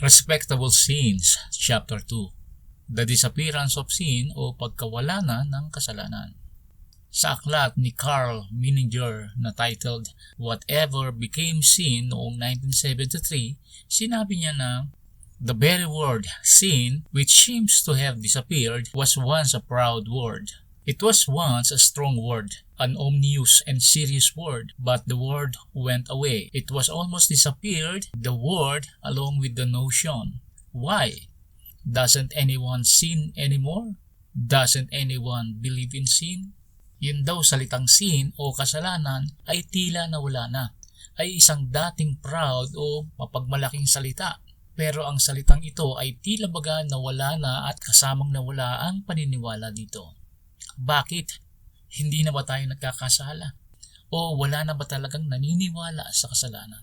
Respectable Sins, Chapter 2 The Disappearance of Sin o Pagkawala na ng Kasalanan Sa aklat ni Carl Mininger na titled Whatever Became Sin noong 1973, sinabi niya na The very word sin, which seems to have disappeared, was once a proud word. It was once a strong word, an ominous and serious word, but the word went away. It was almost disappeared, the word along with the notion. Why? Doesn't anyone sin anymore? Doesn't anyone believe in sin? Yun daw salitang sin o kasalanan ay tila nawala na. Ay isang dating proud o mapagmalaking salita. Pero ang salitang ito ay tila baga nawala na at kasamang nawala ang paniniwala dito. Bakit? Hindi na ba tayo nagkakasala? O wala na ba talagang naniniwala sa kasalanan?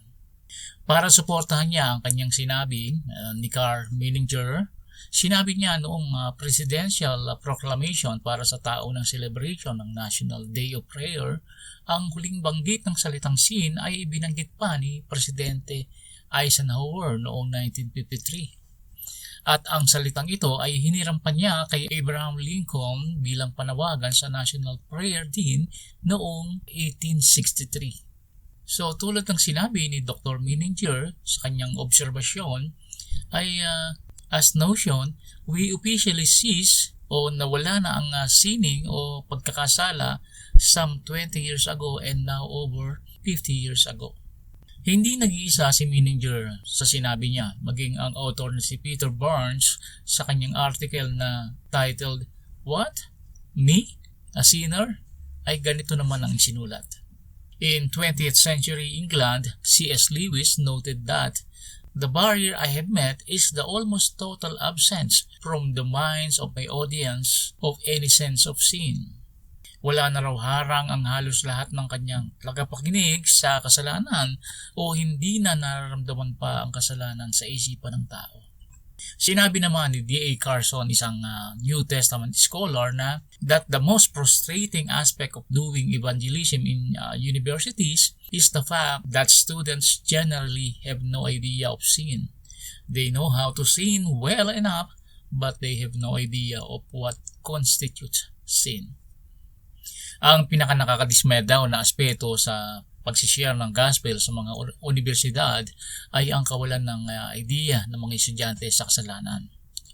Para suportahan niya ang kanyang sinabi uh, ni Carl Menninger, sinabi niya noong uh, presidential uh, proclamation para sa tao ng celebration ng National Day of Prayer, ang huling banggit ng salitang sin ay binanggit pa ni Presidente Eisenhower noong 1953 at ang salitang ito ay hiniram niya kay Abraham Lincoln bilang panawagan sa National Prayer Din noong 1863. So tulad ng sinabi ni Dr. Mininger sa kanyang obserbasyon ay uh, as notion, we officially cease o nawala na ang uh, sinning o pagkakasala some 20 years ago and now over 50 years ago. Hindi nag-iisa si Mininger sa sinabi niya, maging ang author na si Peter Barnes sa kanyang article na titled, What? Me? A sinner? Ay ganito naman ang sinulat. In 20th century England, C.S. Lewis noted that The barrier I have met is the almost total absence from the minds of my audience of any sense of sin. Wala na raw harang ang halos lahat ng kanyang tagapakinig sa kasalanan o hindi na nararamdaman pa ang kasalanan sa isipan ng tao. Sinabi naman ni D.A. Carson, isang uh, New Testament scholar, na that the most frustrating aspect of doing evangelism in uh, universities is the fact that students generally have no idea of sin. They know how to sin well enough, but they have no idea of what constitutes sin. Ang pinaka nakakadismaya daw na aspeto sa pagsishare ng gospel sa mga universidad ay ang kawalan ng uh, idea ng mga estudyante sa kasalanan.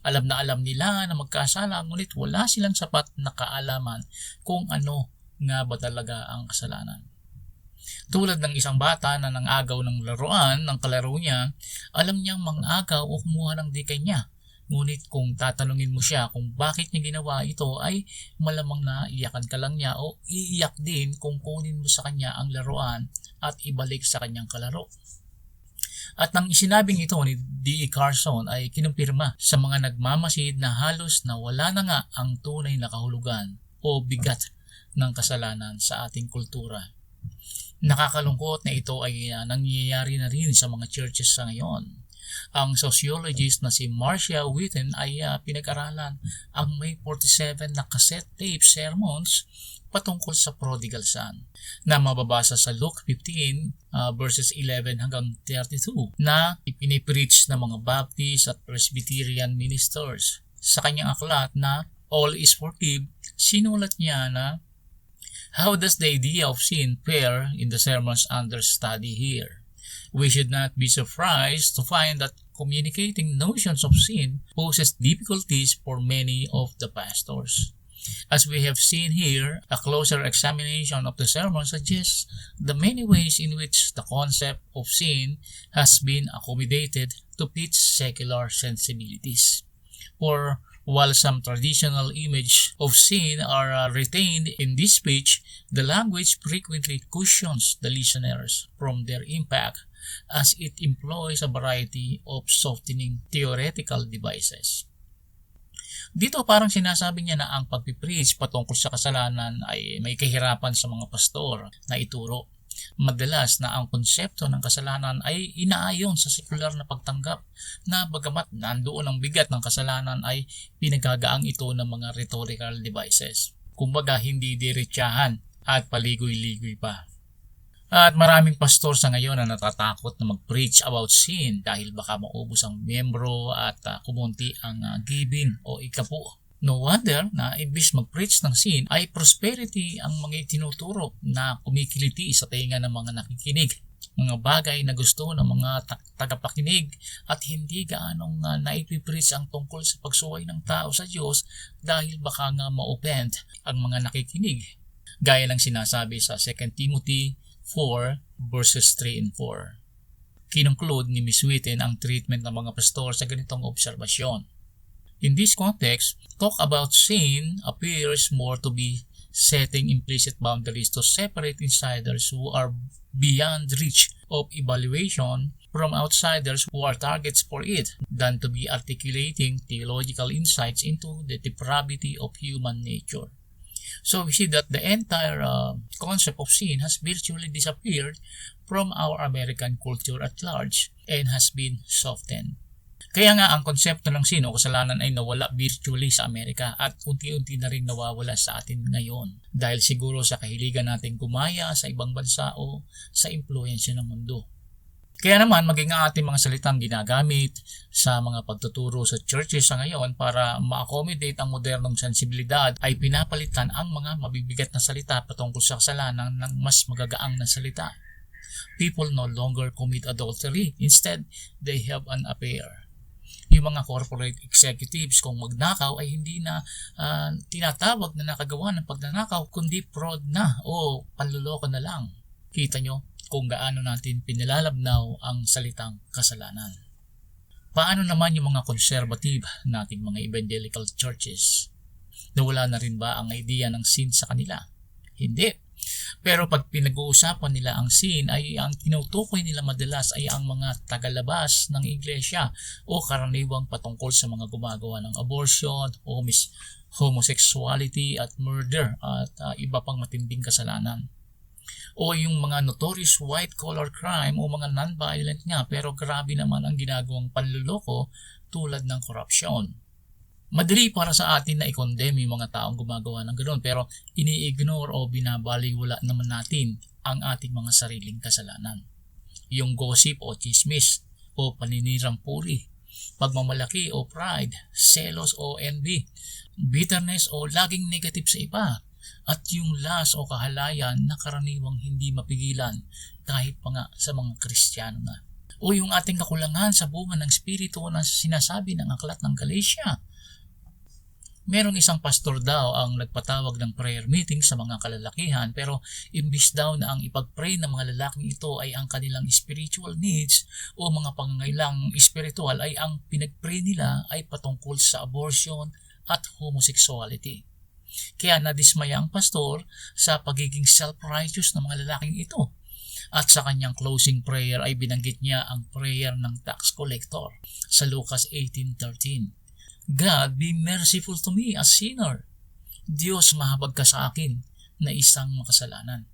Alam na alam nila na magkasala ngunit wala silang sapat na kaalaman kung ano nga ba talaga ang kasalanan. Tulad ng isang bata na nangagaw ng laruan ng kalaro niya, alam niyang mangagaw o kumuha ng dikay niya Ngunit kung tatanungin mo siya kung bakit niya ginawa ito ay malamang na iyakan ka lang niya o iiyak din kung kunin mo sa kanya ang laruan at ibalik sa kanyang kalaro. At nang isinabing ito ni D. Carson ay kinumpirma sa mga nagmamasid na halos na wala na nga ang tunay na kahulugan o bigat ng kasalanan sa ating kultura. Nakakalungkot na ito ay uh, nangyayari na rin sa mga churches sa ngayon ang sociologist na si Marcia Witten ay uh, pinag-aralan ang may 47 na cassette tape sermons patungkol sa prodigal son na mababasa sa Luke 15 uh, verses 11 hanggang 32 na ipinipreach ng mga Baptist at Presbyterian ministers. Sa kanyang aklat na All is Forgive, sinulat niya na How does the idea of sin fare in the sermons under study here? We should not be surprised to find that communicating notions of sin poses difficulties for many of the pastors. As we have seen here, a closer examination of the sermon suggests the many ways in which the concept of sin has been accommodated to fit secular sensibilities. For while some traditional images of sin are uh, retained in this speech, the language frequently cushions the listeners from their impact as it employs a variety of softening theoretical devices. Dito parang sinasabi niya na ang pagpipreach patungkol sa kasalanan ay may kahirapan sa mga pastor na ituro. Madalas na ang konsepto ng kasalanan ay inaayon sa sekular na pagtanggap na bagamat nandoon ang bigat ng kasalanan ay pinagagaang ito ng mga rhetorical devices. Kumbaga hindi diretsahan at paligoy-ligoy pa. At maraming pastor sa ngayon na natatakot na mag-preach about sin dahil baka maubos ang membro at uh, kumunti ang uh, giving o ikapo. No wonder na imbis mag-preach ng sin ay prosperity ang mga itinuturo na kumikiliti sa tenga ng mga nakikinig. Mga bagay na gusto ng mga tagapakinig at hindi gaanong uh, naipipreach ang tungkol sa pagsuway ng tao sa Diyos dahil baka nga ma-offend ang mga nakikinig. Gaya ng sinasabi sa 2 Timothy 4 verses 3 and 4. Kinongclude ni Ms. Witten ang treatment ng mga pastor sa ganitong obserbasyon. In this context, talk about sin appears more to be setting implicit boundaries to separate insiders who are beyond reach of evaluation from outsiders who are targets for it than to be articulating theological insights into the depravity of human nature. So we see that the entire uh, concept of sin has virtually disappeared from our American culture at large and has been softened. Kaya nga ang konsepto ng sin o kasalanan ay nawala virtually sa Amerika at unti-unti na rin nawawala sa atin ngayon dahil siguro sa kahiligan nating gumaya sa ibang bansa o sa impluensya ng mundo. Kaya naman maging ang ating mga salitang ginagamit sa mga pagtuturo sa churches sa ngayon para ma-accommodate ang modernong sensibilidad ay pinapalitan ang mga mabibigat na salita patungkol sa kasalanan ng mas magagaang na salita. People no longer commit adultery. Instead, they have an affair. Yung mga corporate executives kung magnakaw ay hindi na uh, tinatawag na nakagawa ng pagnanakaw kundi fraud na o panluloko na lang. Kita nyo, kung gaano natin pinilalabnaw ang salitang kasalanan. Paano naman yung mga conservative nating mga evangelical churches? Nawala na rin ba ang idea ng sin sa kanila? Hindi. Pero pag pinag-uusapan nila ang sin ay ang tinutukoy nila madalas ay ang mga tagalabas ng iglesia o karaniwang patungkol sa mga gumagawa ng abortion, homis, homosexuality at murder at uh, iba pang matinding kasalanan o yung mga notorious white collar crime o mga non-violent nga pero grabe naman ang ginagawang panluloko tulad ng korupsyon. Madali para sa atin na i-condemn yung mga taong gumagawa ng ganoon pero ini-ignore o binabaliwala naman natin ang ating mga sariling kasalanan. Yung gossip o chismis o paninirang puri, pagmamalaki o pride, selos o envy, bitterness o laging negative sa iba, at yung las o kahalayan na karaniwang hindi mapigilan kahit pa nga sa mga Kristiyano na. O yung ating kakulangan sa bunga ng Espiritu na sinasabi ng aklat ng Galatia. Merong isang pastor daw ang nagpatawag ng prayer meeting sa mga kalalakihan pero imbis daw na ang ipag-pray ng mga lalaking ito ay ang kanilang spiritual needs o mga pangangailang spiritual ay ang pinag-pray nila ay patungkol sa abortion at homosexuality. Kaya nadismaya ang pastor sa pagiging self-righteous ng mga lalaking ito. At sa kanyang closing prayer ay binanggit niya ang prayer ng tax collector sa Lucas 18.13. God, be merciful to me, a sinner. Diyos, mahabag ka sa akin na isang makasalanan.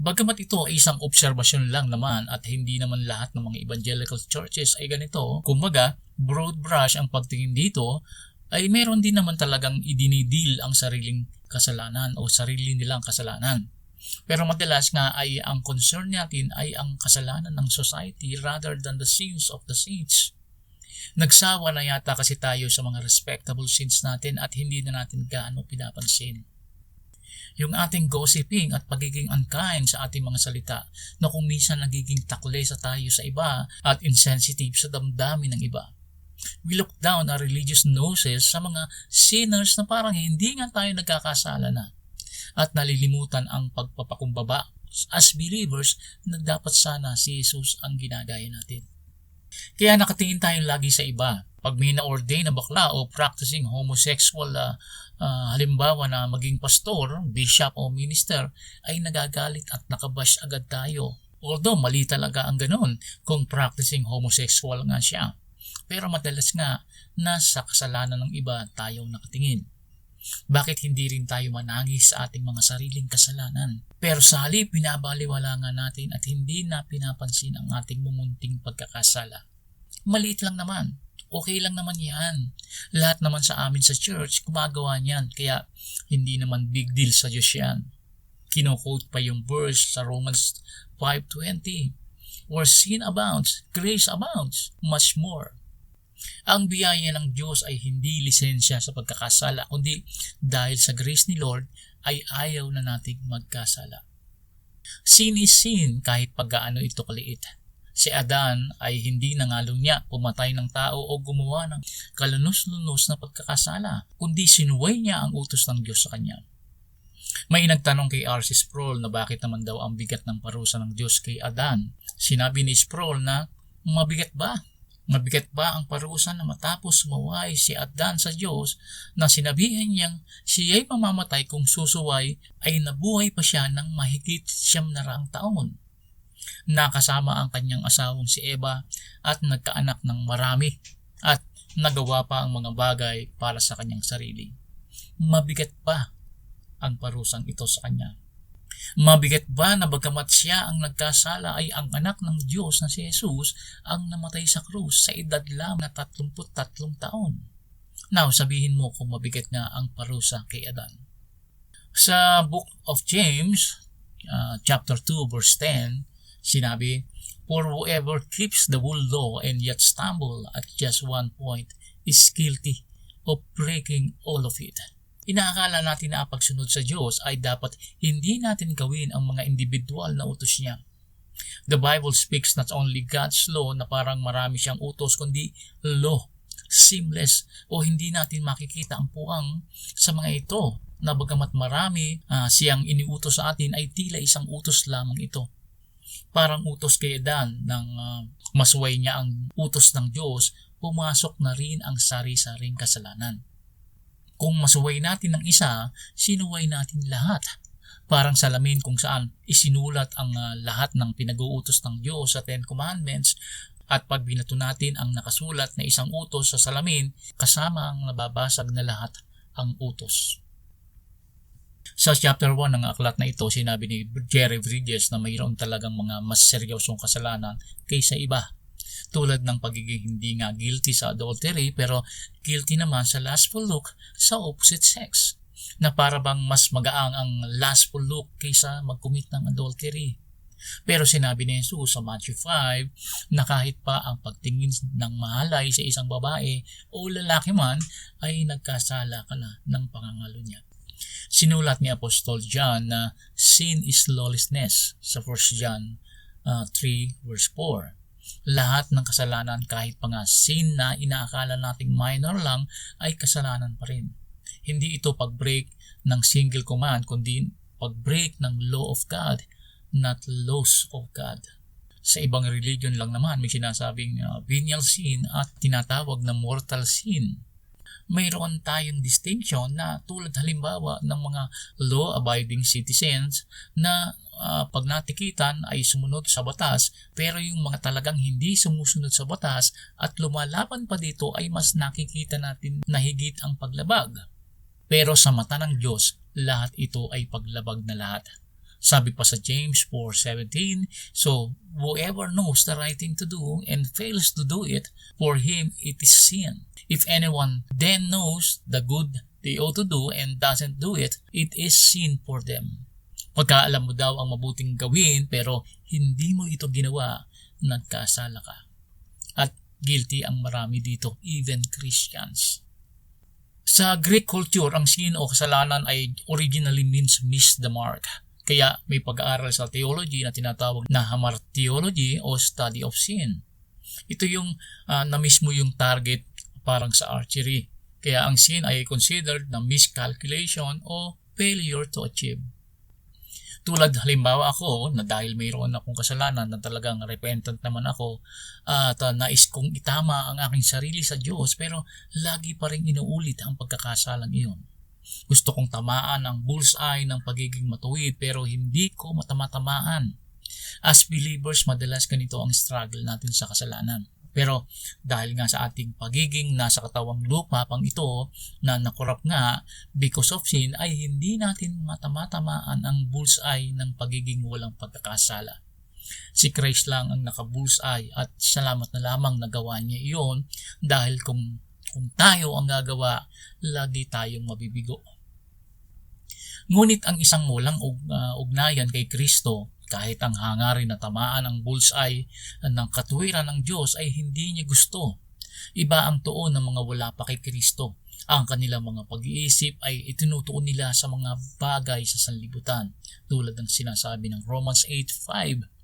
Bagamat ito ay isang obserbasyon lang naman at hindi naman lahat ng mga evangelical churches ay ganito, kumbaga, broad brush ang pagtingin dito ay meron din naman talagang idinidil ang sariling kasalanan o sarili nilang kasalanan. Pero madalas nga ay ang concern natin ay ang kasalanan ng society rather than the sins of the saints. Nagsawa na yata kasi tayo sa mga respectable sins natin at hindi na natin gaano pinapansin. Yung ating gossiping at pagiging unkind sa ating mga salita na kung minsan nagiging takle sa tayo sa iba at insensitive sa damdamin ng iba we look down our religious noses sa mga sinners na parang hindi nga tayo nagkakasala na at nalilimutan ang pagpapakumbaba as believers na dapat sana si Jesus ang ginagaya natin. Kaya nakatingin tayo lagi sa iba. Pag may na-ordain na bakla o practicing homosexual uh, uh, halimbawa na maging pastor, bishop o minister, ay nagagalit at nakabash agad tayo. Although mali talaga ang ganon kung practicing homosexual nga siya. Pero madalas nga, nasa kasalanan ng iba tayong nakatingin. Bakit hindi rin tayo manangis sa ating mga sariling kasalanan? Pero sa halip, pinabaliwala nga natin at hindi na pinapansin ang ating mumunting pagkakasala. Maliit lang naman. Okay lang naman yan. Lahat naman sa amin sa church, gumagawa niyan. Kaya hindi naman big deal sa Diyos yan. Kino-quote pa yung verse sa Romans 5.20 Where sin abounds, grace abounds, much more. Ang biyaya ng Diyos ay hindi lisensya sa pagkakasala, kundi dahil sa grace ni Lord ay ayaw na nating magkasala. Sin is sin kahit paggaano ito kaliit. Si Adan ay hindi nangalong niya pumatay ng tao o gumawa ng kalunos-lunos na pagkakasala, kundi sinuway niya ang utos ng Diyos sa kanya. May nagtanong kay R.C. Sproul na bakit naman daw ang bigat ng parusa ng Diyos kay Adan. Sinabi ni Sproul na, mabigat ba? Mabigat ba ang parusa na matapos sumaway si Adan sa Diyos na sinabihan niyang siya'y mamamatay kung susuway ay nabuhay pa siya ng mahigit siyam na raang taon? Nakasama ang kanyang asawang si Eva at nagkaanak ng marami at nagawa pa ang mga bagay para sa kanyang sarili. Mabigat pa ang parusang ito sa kanya. Mabigat ba na bagamat siya ang nagkasala ay ang anak ng Diyos na si Jesus ang namatay sa krus sa edad lang na 33 taon? Now, sabihin mo kung mabigat nga ang parusa kay Adan. Sa Book of James, uh, chapter 2, verse 10, sinabi, For whoever keeps the whole law and yet stumble at just one point is guilty of breaking all of it inaakala natin na ang pagsunod sa Diyos ay dapat hindi natin gawin ang mga individual na utos niya. The Bible speaks not only God's law na parang marami siyang utos kundi law, seamless o hindi natin makikita ang puwang sa mga ito na bagamat marami uh, siyang iniutos sa atin ay tila isang utos lamang ito. Parang utos kay Dan ng uh, masway niya ang utos ng Diyos, pumasok na rin ang sari-saring kasalanan. Kung masuway natin ng isa, sinuway natin lahat. Parang salamin kung saan isinulat ang uh, lahat ng pinag-uutos ng Diyos sa Ten Commandments at pag binato natin ang nakasulat na isang utos sa salamin, kasama ang nababasag na lahat ang utos. Sa chapter 1 ng aklat na ito, sinabi ni Jerry Bridges na mayroon talagang mga mas seryosong kasalanan kaysa iba tulad ng pagiging hindi nga guilty sa adultery pero guilty naman sa lustful look sa opposite sex na para bang mas magaang ang lustful look kaysa mag-commit ng adultery. Pero sinabi ni Jesus sa Matthew 5 na kahit pa ang pagtingin ng mahalay sa isang babae o lalaki man ay nagkasala ka na ng pangangalo niya. Sinulat ni Apostol John na sin is lawlessness sa 1 John uh, 3 verse 4 lahat ng kasalanan kahit pa nga sin na inaakala nating minor lang ay kasalanan pa rin. Hindi ito pag-break ng single command kundi pag-break ng law of God, not laws of God. Sa ibang religion lang naman may sinasabing uh, venial sin at tinatawag na mortal sin mayroon tayong distinction na tulad halimbawa ng mga law-abiding citizens na uh, pag natikitan ay sumunod sa batas pero yung mga talagang hindi sumusunod sa batas at lumalaban pa dito ay mas nakikita natin na higit ang paglabag. Pero sa mata ng Diyos, lahat ito ay paglabag na lahat. Sabi pa sa James 4.17, So, whoever knows the right thing to do and fails to do it, for him it is sin. If anyone then knows the good they ought to do and doesn't do it, it is sin for them. Pagkaalam mo daw ang mabuting gawin pero hindi mo ito ginawa, nagkasala ka. At guilty ang marami dito, even Christians. Sa Greek culture, ang sin o kasalanan ay originally means miss the mark kaya may pag-aaral sa theology na tinatawag na hamartiology o study of sin. Ito yung uh, na mismo yung target parang sa archery. Kaya ang sin ay considered na miscalculation o failure to achieve. Tulad halimbawa ako na dahil mayroon akong kasalanan na talagang repentant naman ako at uh, nais kong itama ang aking sarili sa Diyos pero lagi pa rin inuulit ang pagkakasalang iyon. Gusto kong tamaan ang bullseye ng pagiging matuwid pero hindi ko matamatamaan. As believers, madalas ganito ang struggle natin sa kasalanan. Pero dahil nga sa ating pagiging nasa katawang lupa pang ito na nakurap nga because of sin ay hindi natin matamatamaan ang bullseye ng pagiging walang pagkakasala. Si Christ lang ang naka-bullseye at salamat na lamang nagawa niya iyon dahil kung kung tayo ang gagawa, lagi tayong mabibigo. Ngunit ang isang walang ug- uh, ugnayan kay Kristo, kahit ang hangarin na tamaan ang bullseye ng katwiran ng Diyos ay hindi niya gusto. Iba ang tuon ng mga wala pa kay Kristo. Ang kanilang mga pag-iisip ay itinutuon nila sa mga bagay sa sanlibutan, tulad ng sinasabi ng Romans 8.5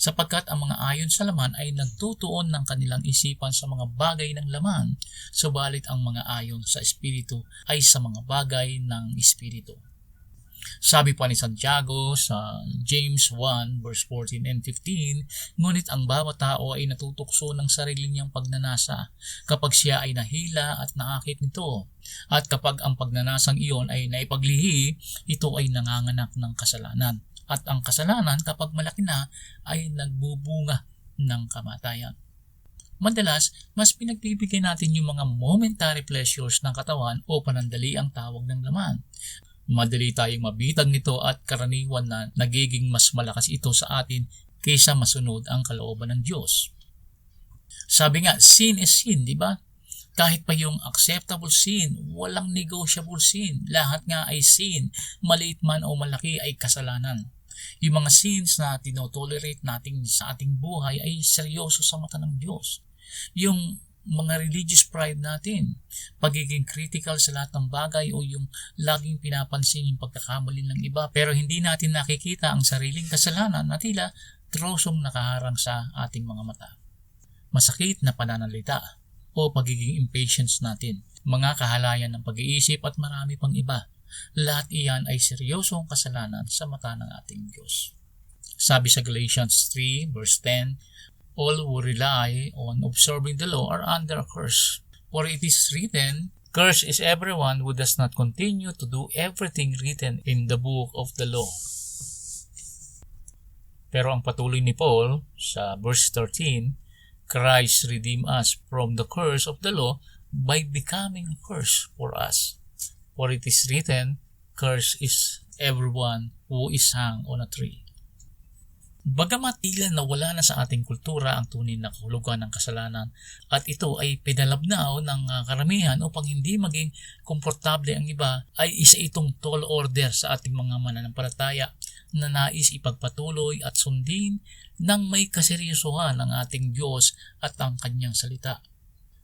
sapagkat ang mga ayon sa laman ay nagtutuon ng kanilang isipan sa mga bagay ng laman, subalit ang mga ayon sa Espiritu ay sa mga bagay ng Espiritu. Sabi pa ni Santiago sa James 1 verse 14 and 15, ngunit ang bawat tao ay natutukso ng sarili niyang pagnanasa kapag siya ay nahila at naakit nito. At kapag ang pagnanasang iyon ay naipaglihi, ito ay nanganganak ng kasalanan at ang kasalanan kapag malaki na ay nagbubunga ng kamatayan. Madalas, mas pinagbibigay natin yung mga momentary pleasures ng katawan o panandali ang tawag ng laman. Madali tayong mabitag nito at karaniwan na nagiging mas malakas ito sa atin kaysa masunod ang kalooban ng Diyos. Sabi nga, sin is sin, di ba? Kahit pa yung acceptable sin, walang negotiable sin. Lahat nga ay sin, maliit man o malaki ay kasalanan. Yung mga sins na tinotolerate natin sa ating buhay ay seryoso sa mata ng Diyos. Yung mga religious pride natin, pagiging critical sa lahat ng bagay o yung laging pinapansin yung pagkakamali ng iba pero hindi natin nakikita ang sariling kasalanan na tila trosong nakaharang sa ating mga mata. Masakit na pananalita o pagiging impatience natin, mga kahalayan ng pag-iisip at marami pang iba lahat iyan ay seryosong kasalanan sa mata ng ating Diyos. Sabi sa Galatians 3 verse 10, All who rely on observing the law are under a curse. For it is written, Cursed is everyone who does not continue to do everything written in the book of the law. Pero ang patuloy ni Paul sa verse 13, Christ redeemed us from the curse of the law by becoming a curse for us. For it is written, Curse is everyone who is hung on a tree. Bagamat tila nawala na sa ating kultura ang tunay na kahulugan ng kasalanan at ito ay pinalabnaw ng uh, karamihan upang hindi maging komportable ang iba ay isa itong tall order sa ating mga mananampalataya na nais ipagpatuloy at sundin ng may kaseryosohan ng ating Diyos at ang kanyang salita.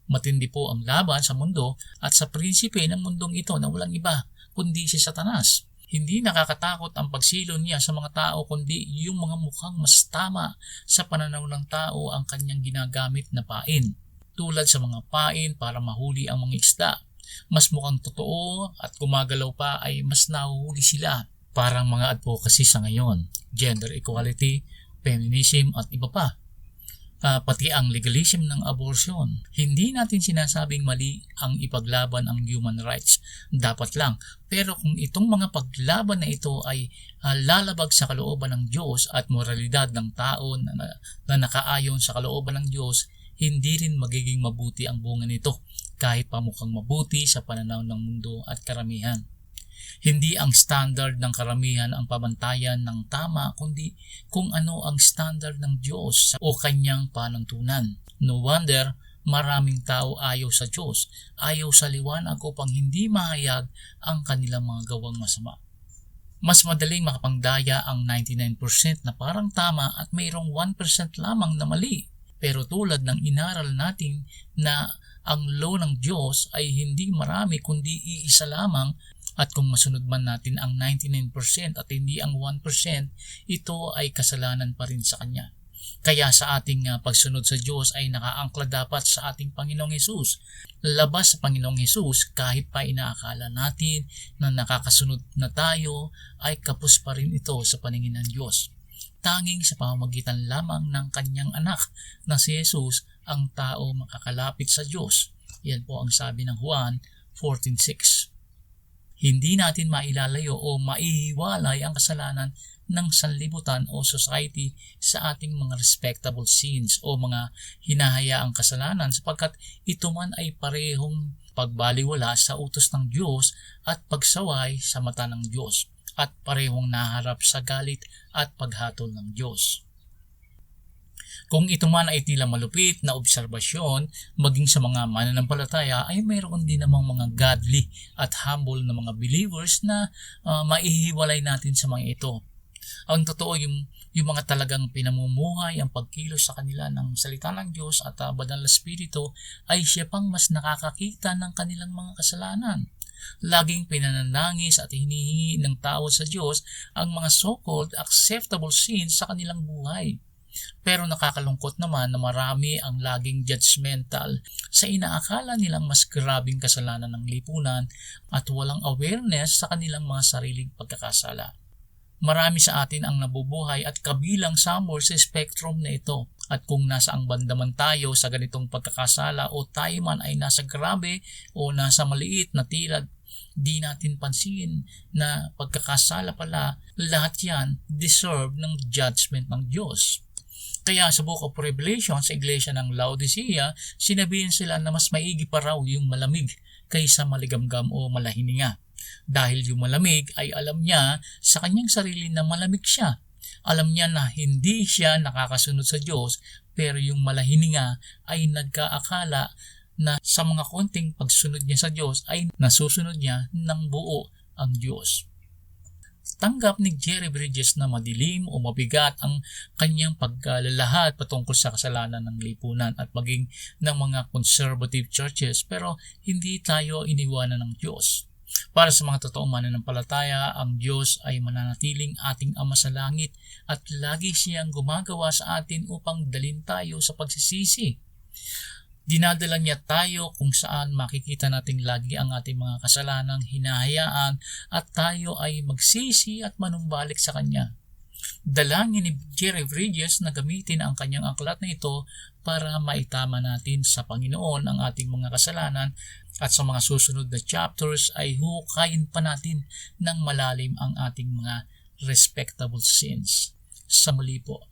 Matindi po ang laban sa mundo at sa prinsipe ng mundong ito na walang iba kundi si Satanas. Hindi nakakatakot ang pagsilon niya sa mga tao kundi yung mga mukhang mas tama sa pananaw ng tao ang kanyang ginagamit na pain. Tulad sa mga pain para mahuli ang mga isda. Mas mukhang totoo at kumagalaw pa ay mas nahuhuli sila. Parang mga advocacy sa ngayon, gender equality, feminism at iba pa uh, pati ang legalism ng abortion. Hindi natin sinasabing mali ang ipaglaban ang human rights. Dapat lang. Pero kung itong mga paglaban na ito ay uh, lalabag sa kalooban ng Diyos at moralidad ng tao na, na, na nakaayon sa kalooban ng Diyos, hindi rin magiging mabuti ang bunga nito kahit pa mukhang mabuti sa pananaw ng mundo at karamihan. Hindi ang standard ng karamihan ang pamantayan ng tama kundi kung ano ang standard ng Diyos o kanyang panuntunan. No wonder maraming tao ayaw sa Diyos, ayaw sa liwanag upang hindi mahayag ang kanilang mga gawang masama. Mas madaling makapangdaya ang 99% na parang tama at mayroong 1% lamang na mali. Pero tulad ng inaral natin na ang law ng Diyos ay hindi marami kundi iisa lamang at kung masunod man natin ang 99% at hindi ang 1%, ito ay kasalanan pa rin sa Kanya. Kaya sa ating uh, pagsunod sa Diyos ay nakaangkla dapat sa ating Panginoong Hesus. Labas sa Panginoong Hesus kahit pa inaakala natin na nakakasunod na tayo ay kapos pa rin ito sa paningin ng Diyos. Tanging sa pamamagitan lamang ng kanyang anak na si Jesus ang tao makakalapit sa Diyos. Yan po ang sabi ng Juan 14.6 hindi natin mailalayo o maihiwalay ang kasalanan ng sanlibutan o society sa ating mga respectable sins o mga hinahayaang kasalanan sapagkat ito man ay parehong pagbaliwala sa utos ng Diyos at pagsaway sa mata ng Diyos at parehong naharap sa galit at paghatol ng Diyos. Kung ito man ay tila malupit na obserbasyon, maging sa mga mananampalataya ay mayroon din namang mga godly at humble na mga believers na uh, maihiwalay natin sa mga ito. Ang totoo yung, yung mga talagang pinamumuhay ang pagkilos sa kanila ng salita ng Diyos at uh, banal na spirito ay siya pang mas nakakakita ng kanilang mga kasalanan. Laging pinananangis at hinihingi ng tawad sa Diyos ang mga so-called acceptable sins sa kanilang buhay. Pero nakakalungkot naman na marami ang laging judgmental sa inaakala nilang mas grabing kasalanan ng lipunan at walang awareness sa kanilang mga sariling pagkakasala. Marami sa atin ang nabubuhay at kabilang somewhere sa spectrum na ito. At kung nasa ang banda man tayo sa ganitong pagkakasala o tayo man ay nasa grabe o nasa maliit na tila di natin pansin na pagkakasala pala, lahat yan deserve ng judgment ng Diyos. Kaya sa Book of Revelation sa iglesia ng Laodicea, sinabihin sila na mas maigi pa raw yung malamig kaysa maligamgam o malahininga. Dahil yung malamig ay alam niya sa kanyang sarili na malamig siya. Alam niya na hindi siya nakakasunod sa Diyos pero yung malahininga ay nagkaakala na sa mga konting pagsunod niya sa Diyos ay nasusunod niya ng buo ang Diyos tanggap ni Jerry Bridges na madilim o mabigat ang kanyang paglalahad patungkol sa kasalanan ng lipunan at maging ng mga conservative churches pero hindi tayo iniwanan ng Diyos. Para sa mga totoong mananampalataya, ang Diyos ay mananatiling ating Ama sa langit at lagi siyang gumagawa sa atin upang dalin tayo sa pagsisisi. Dinadala niya tayo kung saan makikita nating lagi ang ating mga kasalanang hinahayaan at tayo ay magsisi at manumbalik sa Kanya. Dalangin ni Jerry Bridges na gamitin ang kanyang aklat na ito para maitama natin sa Panginoon ang ating mga kasalanan at sa mga susunod na chapters ay hukayin pa natin ng malalim ang ating mga respectable sins. Sa muli po,